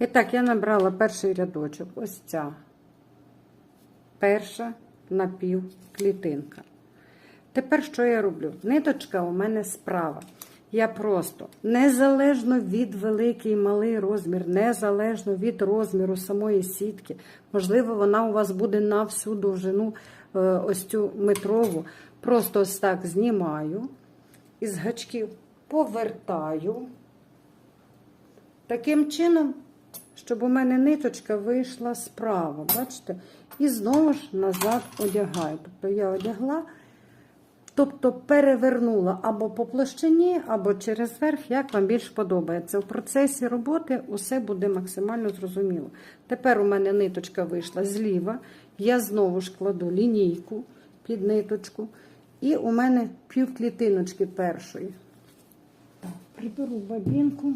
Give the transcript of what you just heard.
І так, я набрала перший рядочок. Ось ця перша напівклітинка. Тепер що я роблю? Ниточка у мене справа. Я просто незалежно від великий малий розмір, незалежно від розміру самої сітки, можливо, вона у вас буде на всю довжину е, ось цю метрову. Просто ось так знімаю із гачків повертаю. Таким чином, щоб у мене ниточка вийшла справа, бачите? І знову ж назад одягаю. Тобто я одягла, тобто перевернула або по площині, або через верх, як вам більш подобається. В процесі роботи усе буде максимально зрозуміло. Тепер у мене ниточка вийшла зліва, я знову ж кладу лінійку під ниточку, і у мене півклітиночки першої. Так, приберу бабінку.